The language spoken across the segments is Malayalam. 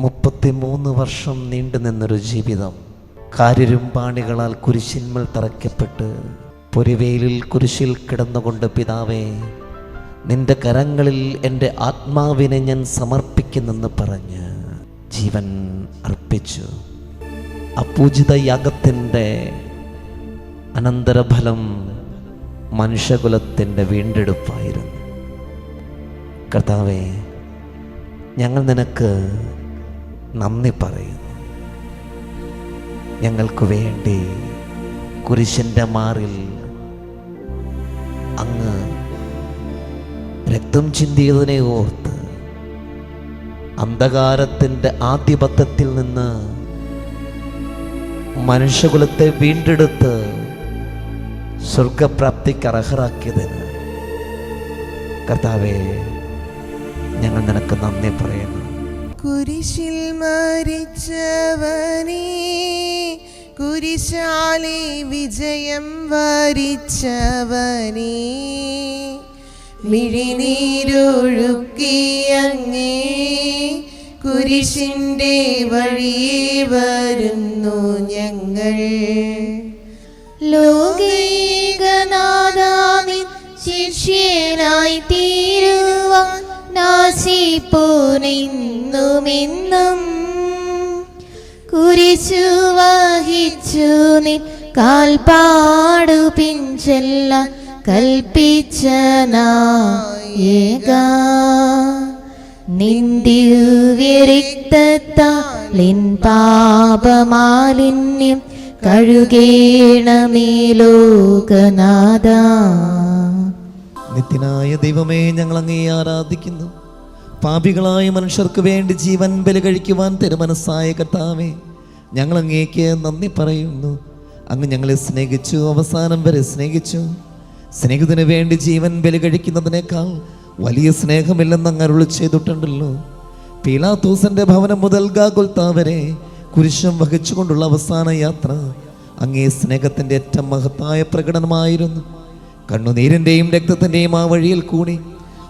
മുപ്പത്തിമൂന്ന് വർഷം നീണ്ടു നിന്നൊരു ജീവിതം. കാര്യരുമ്പാണികളാൽ കുരിശിന്മേൽ തറയ്ക്കപ്പെട്ട് പൊരിവേലിൽ കുരിശിൽ കിടന്നുകൊണ്ട് പിതാവേ നിന്റെ കരങ്ങളിൽ എന്റെ ആത്മാവിനെ ഞാൻ സമർപ്പിക്കുന്നെന്ന് പറഞ്ഞ് ജീവൻ അർപ്പിച്ചു. അപൂജിത യാഗത്തിന്റെ അനന്തരഫലം മനുഷ്യകുലത്തിന്റെ വീണ്ടെടുപ്പായിരുന്നു. കർത്താവേ ഞങ്ങൾ നിനക്ക് നന്ദി പറയുന്നു. ഞങ്ങൾക്ക് വേണ്ടി കുരിശന്റെ മാറിൽ അങ്ങ് രക്തം ചിന്തിയതിനെ ഓർത്ത് അന്ധകാരത്തിന്റെ ആധിപത്യത്തിൽ നിന്ന് മനുഷ്യകുലത്തെ വീണ്ടെടുത്ത് സ്വർഗപ്രാപ്തിക്ക് അർഹരാക്കിയതിന് കർത്താവെ ഞങ്ങൾ നിനക്ക് നന്ദി പറയുന്നു. കുരിശിൽ മരിച്ചവനേ കുരിശാലെ വിജയം വരിച്ചവനേ. മിഴിനീരൊഴുക്കിയങ്ങേ കുരിശിന്റെ വഴിയെ വരുന്നു ഞങ്ങൾ. ലോകീകനാദാമി ശിഷ്യനായി തീരുവാൻ നാശിപ്പോനെന്നുമെന്നും കുരിശു വഹിച്ചു നിൻ കാൽപാടു പിഞ്ചെല്ല കൽപ്പിച്ച നായക. നിന്ദിവ്യരിക്തത്താലിൻ പാപമാലിന്യം കഴുകേണമേ ലോകനാഥ നിത്യനായ ദൈവമേ ഞങ്ങൾ അങ്ങേ ആരാധിക്കുന്നു. പാപികളായ മനുഷ്യർക്ക് വേണ്ടി ജീവൻ ബലി കഴിക്കുവാൻ തിരുമനസ്സായ കർത്താവേ ഞങ്ങൾ അങ്ങേക്ക് നന്ദി പറയുന്നു. അങ്ങ് ഞങ്ങളെ സ്നേഹിച്ചു അവസാനം വരെ സ്നേഹിച്ചു. സ്നേഹത്തിന് വേണ്ടി ജീവൻ ബലി കഴിക്കുന്നതിനേക്കാൾ വലിയ സ്നേഹമില്ലെന്ന് അങ്ങ് അരുളി ചെയ്തിട്ടുണ്ടല്ലോ. പീലാത്തോസന്റെ ഭവനം മുതൽ ഗാഗുൽത്ത വരെ കുരിശം വഹിച്ചുകൊണ്ടുള്ള അവസാന യാത്ര അങ്ങേ സ്നേഹത്തിന്റെ ഏറ്റവും മഹത്തായ പ്രകടനമായിരുന്നു. കണ്ണുനീരിന്റെയും രക്തത്തിന്റെയും ആ വഴിയിൽ കൂടി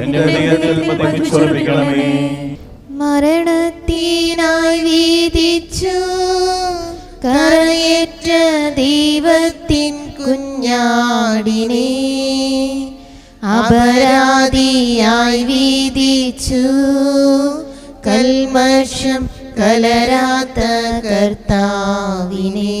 എന്റെ ഹൃദയത്തിൽ പതിപ്പിച്ചുറപ്പിക്കണമേ മരണത്തിനായി വീതിച്ചു കറയേറ്റ ദൈവത്തിൻ കുഞ്ഞാടിനെ അപരാധിയായി വീതിച്ചു. കൽമഷം കലരാത്ത കർത്താവിനെ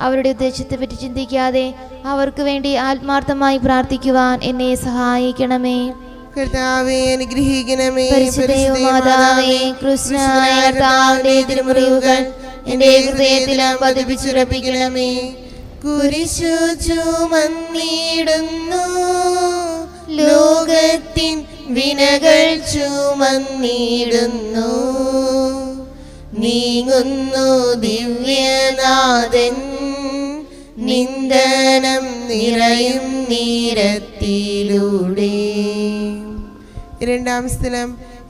അവരുടെ ഉദ്ദേശത്തെപ്പറ്റി ചിന്തിക്കാതെ അവർക്ക് വേണ്ടി ആത്മാർത്ഥമായി പ്രാർത്ഥിക്കുവാൻ എന്നെ സഹായിക്കണമേ. കർത്താവെ അനുഗ്രഹിക്കണമേ. പരിശുദ്ധയോ മാതാവേ കൃഷ്ണനായ കർത്താവിന്റെ തിരുമുറിവുകൾ എന്റെ ഹൃദയത്തിലും പതിപ്പിച്ചുറപ്പിക്കണമേ. കുരിശു ചുമന്നിടുന്നു. ലോകത്തിൻ വിനകൾ ചുമന്നിടുന്നു. നീങ്ങുന്നു ദിവ്യനാഥൻ നിന്ദനം നിറയും നീരത്തിലൂടെ. രണ്ടാം സ്ഥലം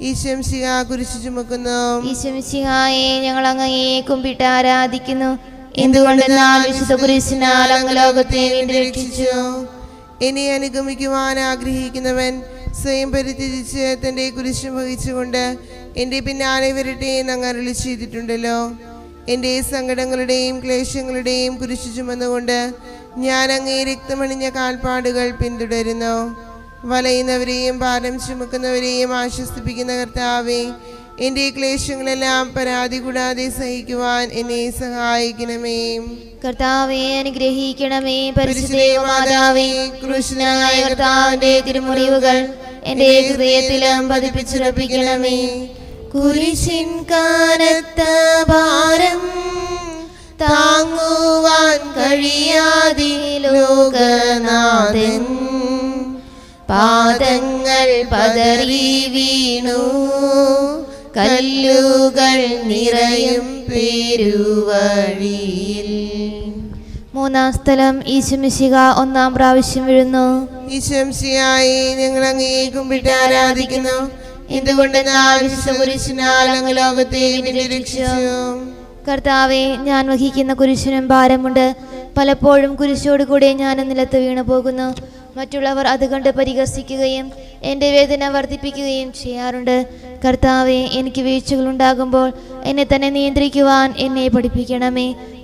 ഈശംശിഹ കുരിശു ചുമക്കുന്നു. ഈശംശിഹായെ ഞങ്ങൾ അങ്ങയെ കുമ്പിട്ട് ആരാധിക്കുന്നു. എന്തുകൊണ്ടെന്നാൽ വിശുദ്ധ കുരിശിനാൽ അങ്ങ് ലോകത്തെ രക്ഷിച്ചു. എന്നെ അനുഗമിക്കുവാൻ ആഗ്രഹിക്കുന്നവൻ സ്വയം പരിത്യജിച്ച് തന്റെ കുരിശ് വഹിച്ചുകൊണ്ട് എന്റെ പിന്നാലെ വരട്ടെ എന്ന് അങ്ങ് അരളി ചെയ്തിട്ടുണ്ടല്ലോ. എന്റെ സങ്കടങ്ങളുടെയും ക്ലേശങ്ങളുടെയും കുരിശു ചുമന്നുകൊണ്ട് ഞാൻ അങ്ങേ രക്തമണിഞ്ഞ കാൽപ്പാടുകൾ പിന്തുടരുന്നു. വലയുന്നവരെയും ഭാരം ചുമക്കുന്നവരെയും ആശ്വസിപ്പിക്കുന്ന കർത്താവെ എന്റെ ക്ലേശങ്ങളെല്ലാം പരാതി കൂടാതെ സഹിക്കുവാൻ എന്നെ സഹായിക്കണമേ. കർത്താവേ അനുഗ്രഹിക്കണമേ. പരിശുദ്ധമാതാവേ കൃഷ്ണനായ കർത്താവിന്റെ തിരുമുറിവുകൾ എന്റെ ഹൃദയത്തിലും പതിപ്പിച്ചുറപ്പിക്കണമേ. കുരിശിൻ കാനത്ത ഭാരം താങ്ങുവാൻ കഴിയാതെ ലോകനാഥൻ. പാദങ്ങൾ പതറി വീണു കല്ലുകൾ നിറയും പെരുവഴിയിൽ. മൂന്നാം സ്ഥലം ഈശംശിക ഒന്നാം പ്രാവശ്യം വീഴുന്നു. ഈശംസിയായി ഞങ്ങൾ അങ്ങേ കുമ്പിട്ട് ആരാധിക്കുന്നു. അങ്ങ് ലോകത്തെ കർത്താവെ ഞാൻ വഹിക്കുന്ന കുരിശിനും ഭാരമുണ്ട്. പലപ്പോഴും കുരിശോട് കൂടെ ഞാൻ നിലത്ത് വീണു പോകുന്നു. മറ്റുള്ളവർ അത് കണ്ട് പരിഹസിക്കുകയും എന്റെ വേദന വർദ്ധിപ്പിക്കുകയും ചെയ്യാറുണ്ട്. കർത്താവെ എനിക്ക് വീഴ്ചകൾ ഉണ്ടാകുമ്പോൾ എന്നെ തന്നെ നിയന്ത്രിക്കുവാൻ എന്നെ പഠിപ്പിക്കണമേ.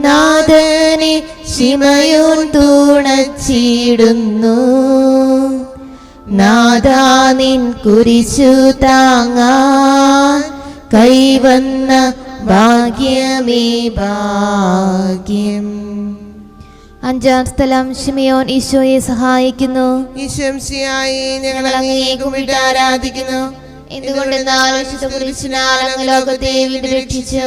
നാഥനെ ശിമയോൻ തൂണച്ചിടുന്നു. നാദാ നിൻ കുരിശു താങ്ങാൻ കൈവന്ന ഭാഗ്യമേ ഭാഗ്യം. അഞ്ചാം സ്ഥലം ഷിമിയോൻ ഈശോയെ സഹായിക്കുന്നു. ഞങ്ങൾ കുമ്പിട്ട് ആരാധിക്കുന്നു. എന്തുകൊണ്ടെന്നാൽ ലോകത്തെ വീണ്ടും രക്ഷിച്ചു.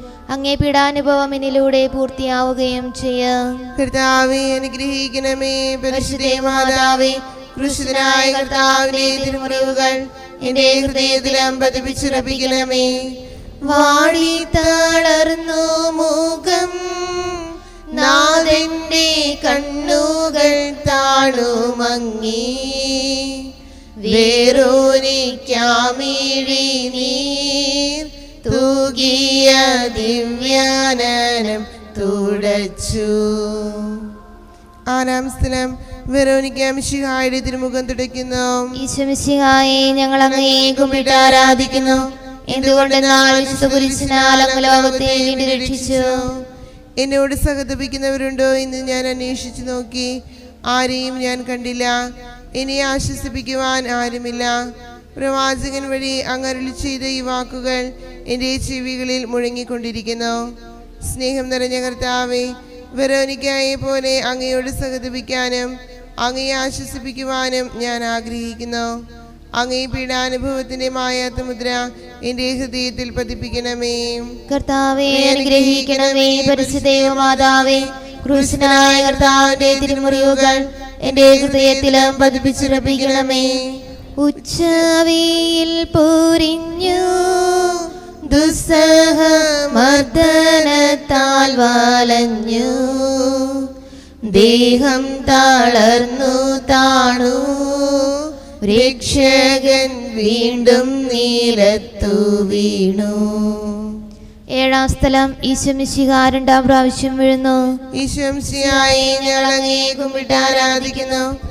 അങ്ങേ പീഡാനുഭവം എന്നിലൂടെ പൂർത്തിയാവുകയും കർത്താവെ അനുഗ്രഹിക്കണമേ. പരിശുദ്ധ മുഖം നാഥന്റെ കണ്ണുകൾ താണുമങ്ങി. വേറോനിക്കാമിഴി നീർ തൂകിയ ദിവ്യാനം തുടച്ചു. ആറാം സ്ഥലം. വെറോനിക്ക മിശിഹായുടെ തിരുമുഖം തുടയ്ക്കുന്നു. ഈശ്വമിശിഹായെ ഞങ്ങൾ അങ്ങയെ കുമ്പിട്ട് ആരാധിക്കുന്നു. എന്തുകൊണ്ട് ലോകത്തെ രക്ഷിച്ചു. എന്നോട് സഹതപിക്കുന്നവരുണ്ടോ എന്ന് ഞാൻ അന്വേഷിച്ചു നോക്കി. ആരെയും ഞാൻ കണ്ടില്ല. എന്നെ ആശ്വസിപ്പിക്കുവാൻ ആരുമില്ല. പ്രവാചകൻ വഴി അങ്ങരുളി ചെയ്ത ഈ വാക്കുകൾ എന്റെ ചെവികളിൽ മുഴങ്ങിക്കൊണ്ടിരിക്കുന്നു. സ്നേഹം നിറഞ്ഞ കർത്താവെ വെറോനിക്കായെ പോലെ അങ്ങയോട് സഹതപിക്കാനും അങ്ങയെ ആശ്വസിപ്പിക്കുവാനും ഞാൻ ആഗ്രഹിക്കുന്നു. അങ്ങേ പീഡാനുഭവത്തിന്റെ മായാത്ത മുദ്ര എന്റെ ഹൃദയത്തിൽ പതിപ്പിക്കണമേ. കർത്താവെ അനുഗ്രഹിക്കണമേ പരിശുദ്ധ മാതാവേ ക്രൂശനായ കർത്താവിന്റെ തിരുമുറിവുകൾ എന്റെ ഹൃദയത്തിലും പതിപ്പിച്ചുറപ്പിക്കണമേ. ഉച്ചവയിൽ പൊരിഞ്ഞു. ദുസ്സഹ മർദ്ദനത്താൽ വാലഞ്ഞു. ദേഹം താളർന്നു താണു. രക്ഷകൻ വീണ്ടും നീലത്തു വീണു. ഏഴാം സ്ഥലം ഈശ്വമിശിക രണ്ടാം പ്രാവശ്യം വീഴുന്നു. ഈശ്വംശിയായി ഞങ്ങൾ അങ്ങേ കുമ്പിട്ട് ആരാധിക്കുന്നു.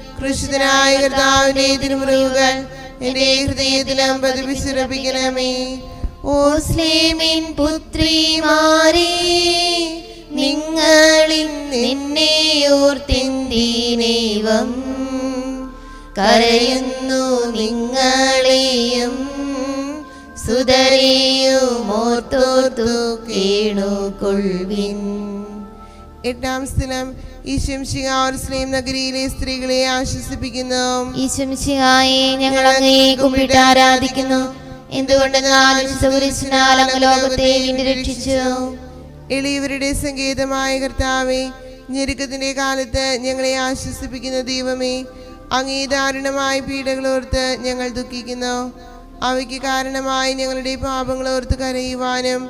കൃഷിതനായ കർത്താവിനെ തിരുമുറിവുകൾ എന്റെ ഹൃദയത്തിലും പതിപ്പിച്ചുറപ്പിക്കണമേ ഓ സ്ലേമിൻ പുത്രിമാരെ നിങ്ങളിൽ നിന്നെ ഓർത്തിന്തീനേവം കരയുന്നു നിങ്ങളെയും സുതരെയും ഓർത്തോർത്തു കേണുകൊള്ളിൻ എട്ടാം സ്ഥലം. ഈശംശികാസ്ലീം നഗരിയിലെ സ്ത്രീകളെ ആശ്വസിപ്പിക്കുന്നു. ഈശ്വമിശിഹായെ ഞങ്ങൾ അങ്ങയെ കുമ്പിട്ട് ആരാധിക്കുന്നു. എന്തുകൊണ്ടെന്നാൽ കുരിശിനാൽ അങ്ങ് ലോകത്തെ രക്ഷിച്ചു. എളിയവരുടെ സങ്കേതമായ കർത്താവെ ഞെരുക്കത്തിന്റെ കാലത്ത് ഞങ്ങളെ ആശ്വസിപ്പിക്കുന്ന ദൈവമേ അങ്ങേ ദാരുണമായ പീഡകളോർത്ത് ഞങ്ങൾ ദുഃഖിക്കുന്നു. അവയ്ക്ക് കാരണമായി ഞങ്ങളുടെ പാപങ്ങളോർത്ത് കരയുവാനും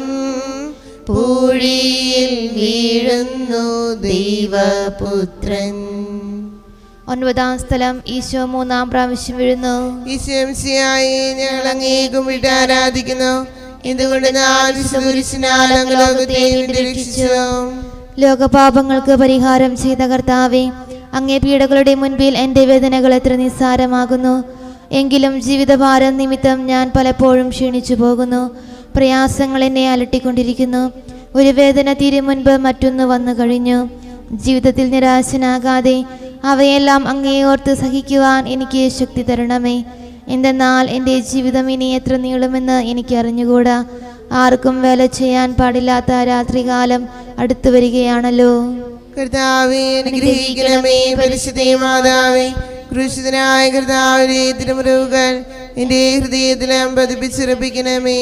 പൂഴിയിൽ വീഴുന്നു ദൈവപുത്രൻ. ഒൻപതാം സ്ഥലം ഈശോ മൂന്നാം പ്രാവശ്യം വീഴുന്നു. ഈശംസിയായി ഞങ്ങൾ അങ്ങേക്കും വിട്ട് ആരാധിക്കുന്നു. എന്തുകൊണ്ട് രക്ഷിച്ചു? ലോകപാപങ്ങൾക്ക് പരിഹാരം ചെയ്ത കർത്താവെ അങ്ങേ പീഡകളുടെ മുൻപിൽ എന്റെ വേദനകൾ എത്ര നിസ്സാരമാകുന്നു. എങ്കിലും ജീവിതഭാരം നിമിത്തം ഞാൻ പലപ്പോഴും ക്ഷീണിച്ചു പോകുന്നു പ്രയാസങ്ങൾ എന്നെ അലട്ടിക്കൊണ്ടിരിക്കുന്നു. ഒരു വേദന തീരും മുൻപ് മറ്റൊന്ന് വന്നു കഴിഞ്ഞു. ജീവിതത്തിൽ നിരാശനാകാതെ അവയെല്ലാം അങ്ങേയോർത്ത് സഹിക്കുവാൻ എനിക്ക് ശക്തി തരണമേ. എന്തെന്നാൽ എന്റെ ജീവിതം ഇനി എത്ര നീളുമെന്ന് എനിക്ക് അറിഞ്ഞുകൂടാ. ആർക്കും വേല ചെയ്യാൻ പാടില്ലാത്ത രാത്രികാലം അടുത്തു വരികയാണല്ലോ. കർത്താവേ അനുഗ്രഹിക്കണമേ പരിശുദ്ധ മാതാവേ. എന്റെ ഹൃദയത്തിലും പതിപ്പിച്ചുറപ്പിക്കണമേ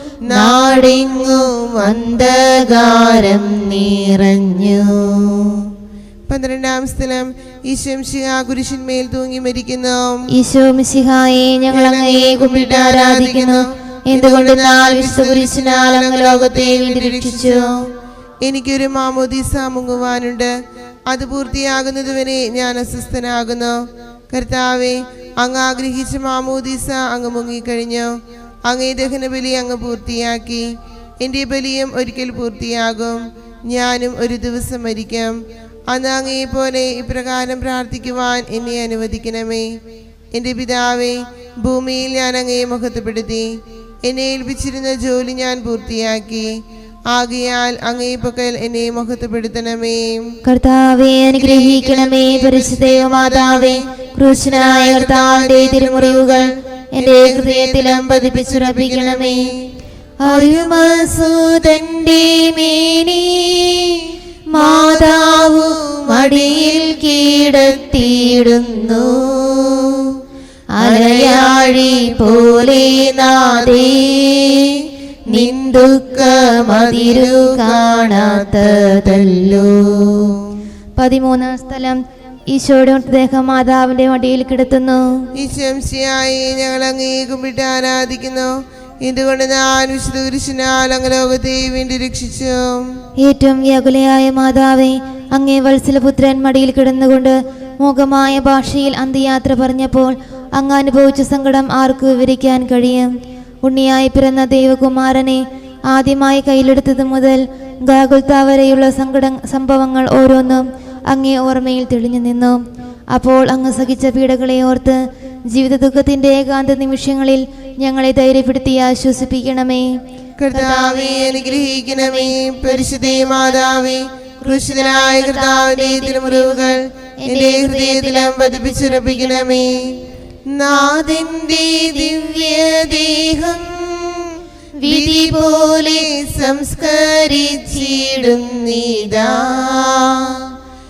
നാടെങ്ങും അന്ധകാരം നിറഞ്ഞു. പന്ത്രണ്ടാം സ്ഥലം. ഈശംശിഹ കുരിശിന്മേൽ തൂങ്ങി മരിക്കുന്നു. ഈശോ മിശിഹായെ ഞങ്ങൾ അങ്ങയെ കുമ്പിട്ട് ആരാധിക്കുന്നു. എന്തുകൊണ്ടെന്നാൽ വിശുദ്ധ കുരിശിനാൽ അങ്ങ് ലോകത്തെ വീണ്ടും രക്ഷിച്ചു. എനിക്കൊരു മാമോദീസ മുങ്ങുവാനുണ്ട്. അത് പൂർത്തിയാകുന്നതുവരെ ഞാൻ അസ്വസ്ഥനാകുന്നു. കർത്താവെ അങ്ങ് ആഗ്രഹിച്ച മാമോദീസ അങ്ങ് മുങ്ങിക്കഴിഞ്ഞു. അങ്ങേ ദഹനബലി അങ്ങ് പൂർത്തിയാക്കി. എന്റെ ബലിയും ഒരിക്കൽ പൂർത്തിയാകും. ഞാനും ഒരു ദിവസം മരിക്കാം. അന്ന് പോലെ ഇപ്രകാരം പ്രാർത്ഥിക്കുവാൻ എന്നെ അനുവദിക്കണമേ. എന്റെ പിതാവേ ഭൂമിയിൽ ഞാൻ അങ്ങയെ മുഖത്തപ്പെടുത്തി എന്നെ ഏൽപ്പിച്ചിരുന്ന ജോലി ഞാൻ പൂർത്തിയാക്കി. ആകയാൽ അങ്ങേ പക്കൽ എന്നെ മുഖത്തപ്പെടുത്തണമേ കർത്താവെ അനുഗ്രഹിക്കണമേ പരിശുദ്ധ മാതാവേ ക്രൂശനായ കർത്താവിന്റെ തിരുമുറിവുകൾ എന്റെ ഹൃദയത്തിലും പതിപ്പിച്ചുറപ്പിക്കണമേ അരുമസൂതന്റെ മേനി മാതാവു മടിയിൽ കീടത്തിയിടുന്നു. അലയാഴി പോലെ നാദേ നിന്ദുക്കമതിരു കാണാത്തതല്ലോ. പതിമൂന്നാം സ്ഥലം. ഈശോയുടെ മൃതദേഹം മാതാവിന്റെ മടിയിൽ കിടത്തുന്നു. ഈ ശംശിയായി ഞങ്ങൾ അങ്ങേ കുമ്പിട്ട് ആരാധിക്കുന്നു. എന്തുകൊണ്ട് ഞാൻ വിശുദ്ധ കുരിശിനാൽ അങ്ങ് ലോകത്തെ വേണ്ടി രക്ഷിച്ചു? ഏറ്റവും വ്യാകുലയായ മാതാവേ അങ്ങേ വത്സലപുത്രൻ മടിയിൽ കിടന്നുകൊണ്ട് മൂകമായ ഭാഷയിൽ അന്ത്യയാത്ര പറഞ്ഞപ്പോൾ അങ്ങ് അനുഭവിച്ച സങ്കടം ആർക്ക് വിവരിക്കാൻ കഴിയും. ഉണ്ണിയായി പിറന്ന ദൈവകുമാരനെ ആദ്യമായി കയ്യിലെടുത്തത് മുതൽ ഗാഗുൽത്ത വരെയുള്ള സങ്കട സംഭവങ്ങൾ ഓരോന്നും അങ്ങേ ഓർമ്മയിൽ തെളിഞ്ഞു നിന്നു. അപ്പോൾ അങ്ങ് സഹിച്ച പീഡകളെ ഓർത്ത് ജീവിത ദുഃഖത്തിന്റെ ഏകാന്ത നിമിഷങ്ങളിൽ ഞങ്ങളെ ധൈര്യപ്പെടുത്തി ആശ്വസിപ്പിക്കണമേ. കർത്താവെ അനുഗ്രഹിക്കണമേ. പരിശുദ്ധേ ഹൃദയത്തിലും വിധി പോലെ സംസ്കരിച്ചിടുന്നിതാ.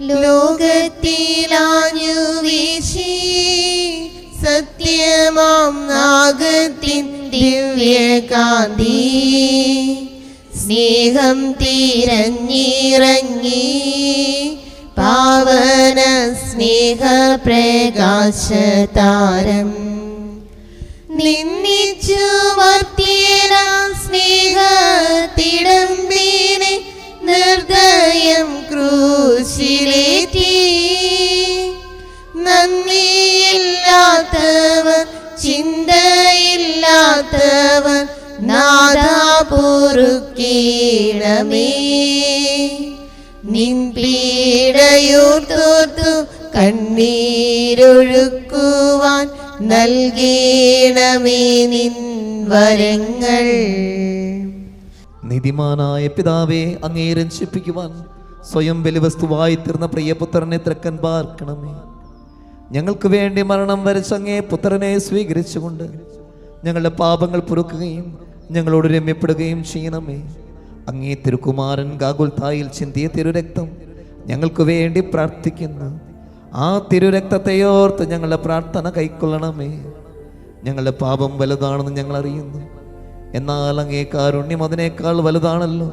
ലോകത്തിലാഞ്ഞു വീശി സത്യമാം നാഗത്തിൻ ദിവ്യകാന്തി. സ്നേഹം തിരഞ്ഞിറങ്ങി. പാവന സ്നേഹ പ്രകാശതാരം. നിന്നിച്ചു സ്നേഹ സ്നേഹത്തിടമ്പീനെ നിർദ്ദയം ക്രൂശിലേറ്റി. നന്ദിയില്ലാത്തവർ ചിന്തയില്ലാത്തവർ നാദാ പൊറുക്കീണമേ. നിൻ പീഡയൂർത്തോർത്തു കണ്ണീരൊഴുക്കുവാൻ നൽകീണമേ നിൻ വരങ്ങൾ. നീതിമാനായ പിതാവേ അങ്ങേ രഞ്ജിപ്പിക്കുവാൻ സ്വയം ബലിവസ്തുവായി തീർന്ന പ്രിയപുത്രനെ തിരക്കൻ പാർക്കണമേ. ഞങ്ങൾക്ക് വേണ്ടി മരണം വരച്ചങ്ങേ പുത്രനെ സ്വീകരിച്ചുകൊണ്ട് ഞങ്ങളുടെ പാപങ്ങൾ പൊറുക്കുകയും ഞങ്ങളോട് രമ്യപ്പെടുകയും ചെയ്യണമേ. അങ്ങേ തിരുക്കുമാരൻ ഗാഗുൽത്തായിൽ ചിന്തിയ തിരുരക്തം ഞങ്ങൾക്ക് വേണ്ടി പ്രാർത്ഥിക്കുന്നു. ആ തിരുരക്തത്തെയോർത്ത് ഞങ്ങളുടെ പ്രാർത്ഥന കൈക്കൊള്ളണമേ. ഞങ്ങളുടെ പാപം വലുതാണെന്ന് ഞങ്ങൾ അറിയുന്നു എന്നാൽ അങ്ങേ കാരുണ്യം അതിനേക്കാൾ വലുതാണല്ലോ.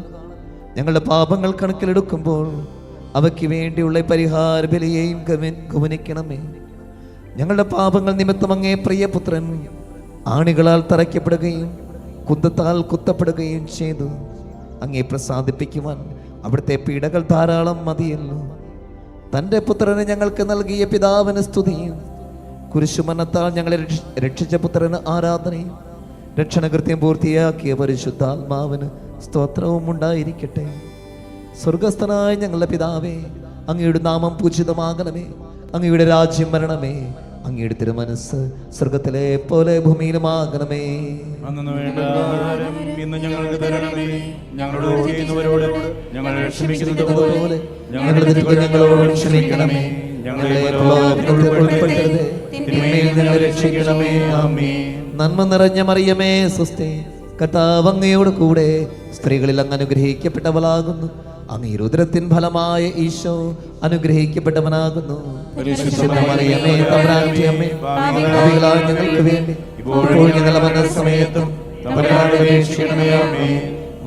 ഞങ്ങളുടെ പാപങ്ങൾ കണക്കിലെടുക്കുമ്പോൾ അവയ്ക്ക് വേണ്ടിയുള്ള പരിഹാര ബലിയെയും ഗമ- ഗമനിക്കണമേ ഞങ്ങളുടെ പാപങ്ങൾ നിമിത്തം അങ്ങേ പ്രിയപുത്രൻ ആണികളാൽ തറയ്ക്കപ്പെടുകയും കുന്തത്താൽ കുത്തപ്പെടുകയും ചെയ്തു. അങ്ങേ പ്രസാദിപ്പിക്കുവാൻ അവിടുത്തെ പീഡകൾ ധാരാളം മതിയല്ലോ. തന്റെ പുത്രനെ ഞങ്ങൾക്ക് നൽകിയ പിതാവിന് സ്തുതിയും. കുരിശുമനത്താൽ ഞങ്ങളെ രക്ഷിച്ച പുത്രന് ആരാധനയും രക്ഷണകൃത്യം പൂർത്തിയാക്കിയ പരിശുദ്ധാത്മാവിന് സ്തോത്രവും ഉണ്ടായിരിക്കട്ടെ. സ്വർഗസ്ഥനായ ഞങ്ങളുടെ പിതാവേ അങ്ങയുടെ നാമം പൂജിതമാകണമേ. അങ്ങയുടെ രാജ്യം വരണമേ. അങ്ങയുടെ തിരുമനസ് സ്വർഗത്തിലെ പോലെ ഭൂമിയിലുമാകണമേ. ഇന്ന് ഞങ്ങൾക്ക് തരണമേ. ഞങ്ങളോട് ചെയ്യുന്നവരോട് ഞങ്ങൾ ക്ഷമിക്കുന്നത് പോലെ ഞങ്ങളുടെ ഞങ്ങളോട് ക്ഷമിക്കണമേ. ഞങ്ങളെ തിന്മയിൽ ഞങ്ങളെ രക്ഷിക്കണമേ. ആമേ നന്മ നിറഞ്ഞ മറിയമേ സ്വസ്ഥേ കർത്താവ് അങ്ങയോട് കൂടെ സ്ത്രീകളിൽ അങ്ങ് അനുഗ്രഹിക്കപ്പെട്ടവളാകുന്നു. അങ്ങ് ഈ രുദ്രത്തിൻ ഫലമായ ഈശോ അനുഗ്രഹിക്കപ്പെട്ടവനാകുന്നു. മറിയമേ പാപികളായ ഞങ്ങൾക്ക് വേണ്ടി ഇപ്പോൾ ഞങ്ങളുടെ മനസ്സമയത്തും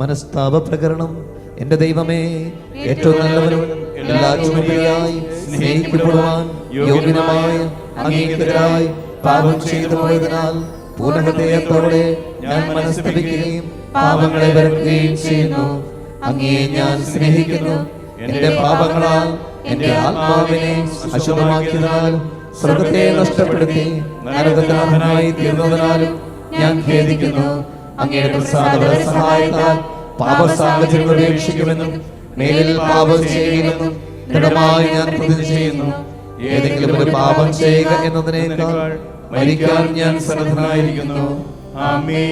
മനസ്താപ പ്രകരണം എന്റെ ദൈവമേ ഏറ്റവും നല്ലവനും എല്ലാ ചുമതലയായി സ്നേഹിക്കപ്പെടുവാൻ യോഗ്യനമായ അങ്ങേക്കെതിരായി പാപം ചെയ്തു പോയതിനാൽ പൂർണഹൃദയത്തോടെ ഞാൻ മനസ്തപിക്കുകയും പാപങ്ങളെ വെറുക്കുകയും ചെയ്യുന്നു. അങ്ങേ ഞാൻ സ്നേഹിക്കുന്നു. എന്റെ പാപങ്ങളാൽ എന്റെ ആത്മാവിനെ അശുദ്ധമാക്കിയതിനാലും സ്വർഗത്തെ നഷ്ടപ്പെടുത്തി നരകത്തിനാഥനായി തീർന്നതിനാലും ഞാൻ ഖേദിക്കുന്നു. അങ്ങയുടെ പ്രസാദ സഹായത്താൽ പാപ സാഹചര്യം ഉപേക്ഷിക്കുമെന്നും മേലിൽ പാപം ചെയ്യുമെന്നും ദൃഢമായി ഞാൻ പ്രതിജ്ഞ ചെയ്യുന്നു. ഏതെങ്കിലും ഒരു പാപം ചെയ്യുക എന്നതിനേക്കാൾ മരിക്കാൻ ഞാൻ സന്നദ്ധനായിരിക്കുന്നു. ആമേ